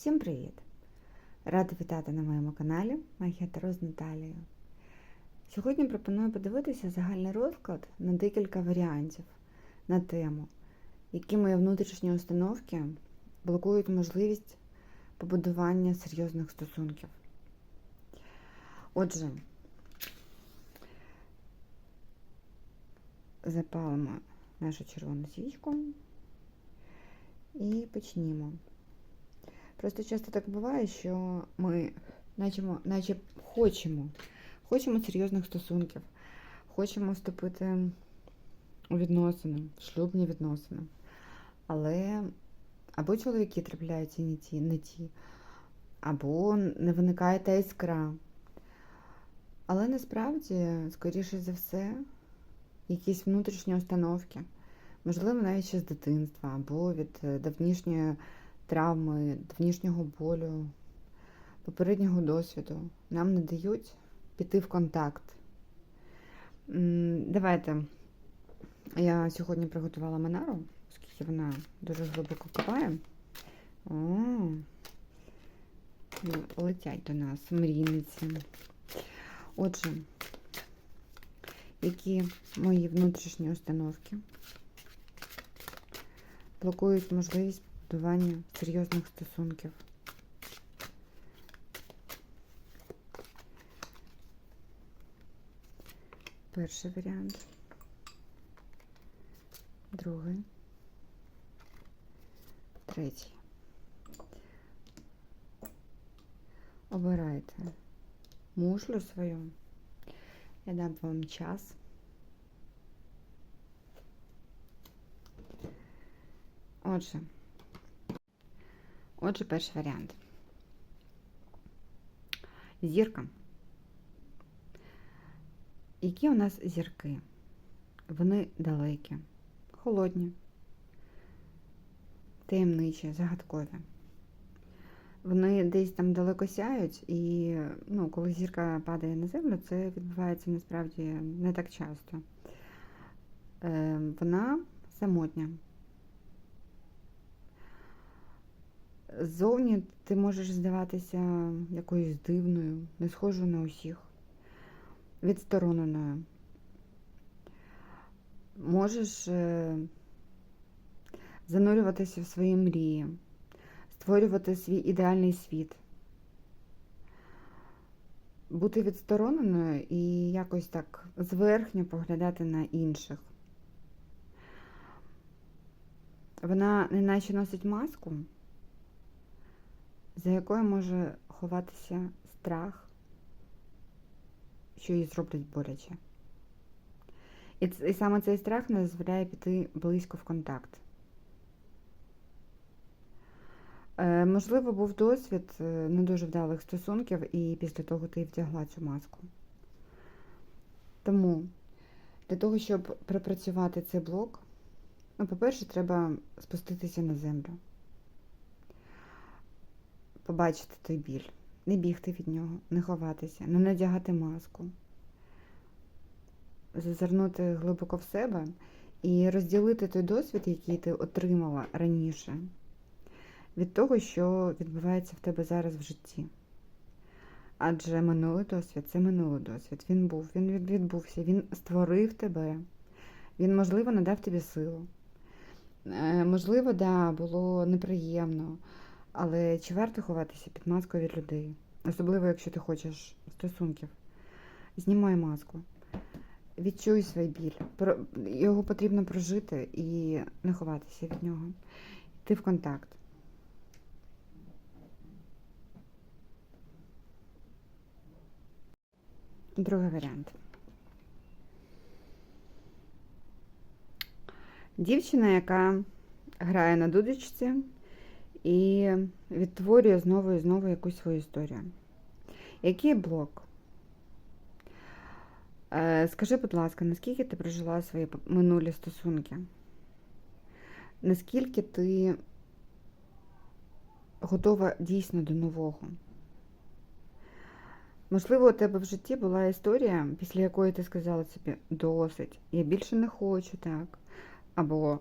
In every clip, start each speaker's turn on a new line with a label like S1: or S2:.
S1: Всім привіт! Рада вітати на моєму каналі Магія Таро з Наталією. Сьогодні пропоную подивитися загальний розклад на декілька варіантів на тему, які мої внутрішні установки блокують можливість побудування серйозних стосунків. Отже, запалимо нашу червону свічку і почнімо. Просто часто так буває, що ми наче, наче хочемо, хочемо серйозних стосунків, хочемо вступити у відносини, в шлюбні відносини. Але або чоловіки трапляються не ті, не ті, або не виникає та іскра. Але насправді, скоріше за все, якісь внутрішні установки, можливо, навіть ще з дитинства, або від е, давнішньої травми, давнішнього болю, попереднього досвіду нам не дають піти в контакт. Давайте я сьогодні приготувала Монару, оскільки вона дуже глибоко копає. О, летять до нас мрійниці. Отже, які мої внутрішні установки блокують можливість будування серйозних стосунків. Перший варіант. Другий. Третій. Обирайте мушлю свою. Я дам вам час. Отже, Отже, перший варіант. Зірка. Які у нас зірки? Вони далекі, холодні, таємничі, загадкові. Вони десь там далеко сяють, і ну, коли зірка падає на землю, це відбувається насправді не так часто. Е, Вона самотня. Ззовні ти можеш здаватися якоюсь дивною, не схожою на усіх, відстороненою. Можеш е, занурюватися в свої мрії, створювати свій ідеальний світ, бути відстороненою і якось так зверхньо поглядати на інших. Вона неначе носить маску за якою може ховатися страх, що їй зроблять боляче. І, і саме цей страх не дозволяє піти близько в контакт. Е, можливо, був досвід е, не дуже вдалих стосунків, і після того ти вдягла цю маску. Тому для того, щоб пропрацювати цей блок, ну, по-перше, треба спуститися на землю побачити той біль, не бігти від нього, не ховатися, не надягати маску, зазирнути глибоко в себе і розділити той досвід, який ти отримала раніше, від того, що відбувається в тебе зараз в житті. Адже минулий досвід це минулий досвід. Він був, він відбувся, він створив тебе, він, можливо, надав тобі силу. Е, можливо, да, було неприємно. Але чи варто ховатися під маскою від людей? Особливо, якщо ти хочеш стосунків. Знімай маску. Відчуй свій біль. Його потрібно прожити і не ховатися від нього. Йти в контакт. Другий варіант. Дівчина, яка грає на дудочці і відтворює знову і знову якусь свою історію. Який блок? Е, скажи, будь ласка, наскільки ти прожила свої минулі стосунки? Наскільки ти готова дійсно до нового? Можливо, у тебе в житті була історія, після якої ти сказала собі досить, я більше не хочу так. Або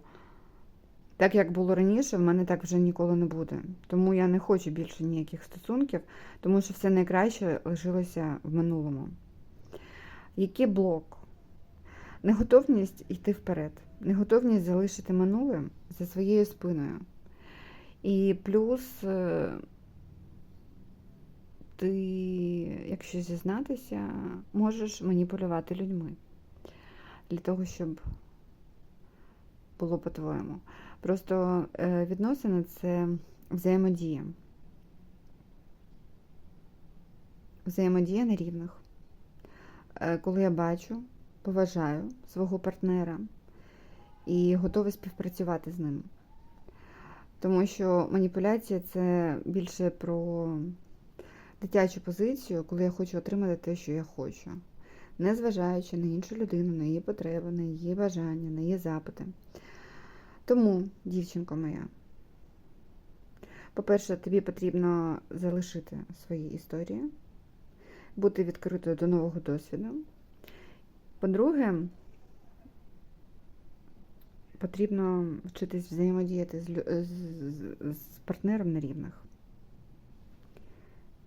S1: Так як було раніше, в мене так вже ніколи не буде. Тому я не хочу більше ніяких стосунків, тому що все найкраще лишилося в минулому. Який блок? Неготовність йти вперед, неготовність залишити минуле за своєю спиною. І плюс е, ти, якщо зізнатися, можеш маніпулювати людьми для того, щоб було по-твоєму. Просто е, відносини це взаємодія. Взаємодія на рівних. Е, Коли я бачу, поважаю свого партнера і готова співпрацювати з ним. Тому що маніпуляція це більше про дитячу позицію, коли я хочу отримати те, що я хочу, не зважаючи на іншу людину, на її потреби, на її бажання, на її запити. Тому, дівчинко моя, по-перше, тобі потрібно залишити свої історії, бути відкритою до нового досвіду. По-друге, потрібно вчитись взаємодіяти з, з, з, з партнером на рівних.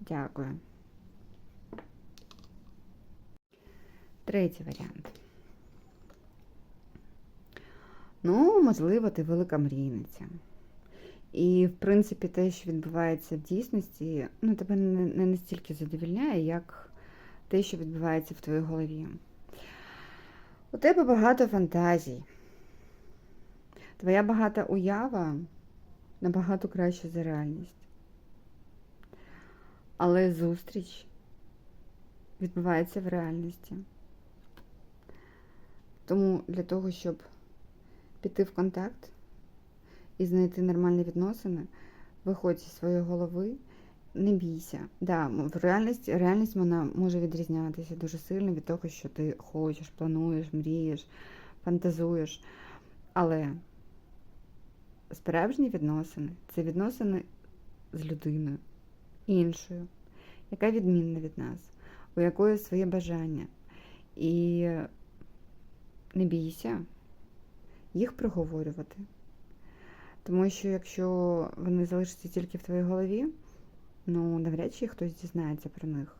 S1: Дякую. Третій варіант. Ну, можливо, ти велика мрійниця. І, в принципі, те, що відбувається в дійсності, ну, тебе не, настільки задовільняє, як те, що відбувається в твоїй голові. У тебе багато фантазій. Твоя багата уява набагато краще за реальність. Але зустріч відбувається в реальності. Тому для того, щоб піти в контакт і знайти нормальні відносини, виходь зі своєї голови, не бійся. Да, в реальності, реальність вона може відрізнятися дуже сильно від того, що ти хочеш, плануєш, мрієш, фантазуєш. Але справжні відносини це відносини з людиною іншою, яка відмінна від нас, у якої своє бажання. І не бійся їх проговорювати. Тому що якщо вони залишаться тільки в твоїй голові, ну навряд чи хтось дізнається про них.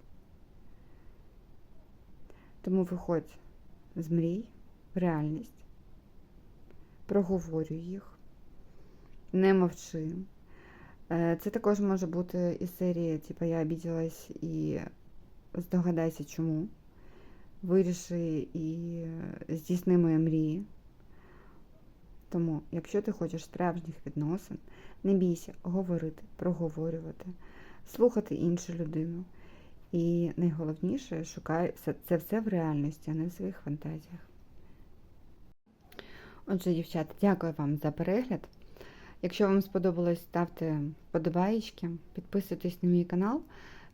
S1: Тому виходь з мрій в реальність, проговорюй їх, не мовчи. Е, Це також може бути із серії, типу, я обіділась і здогадайся чому. Виріши і здійсни мої мрії. Тому, якщо ти хочеш справжніх відносин, не бійся говорити, проговорювати, слухати іншу людину. І найголовніше, шукай це все в реальності, а не в своїх фантазіях. Отже, дівчата, дякую вам за перегляд. Якщо вам сподобалось, ставте вподобаєчки, підписуйтесь на мій канал,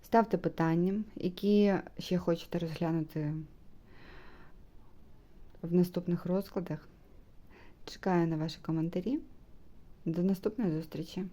S1: ставте питання, які ще хочете розглянути в наступних розкладах. Чекаю на ваші коментарі. До наступної зустрічі!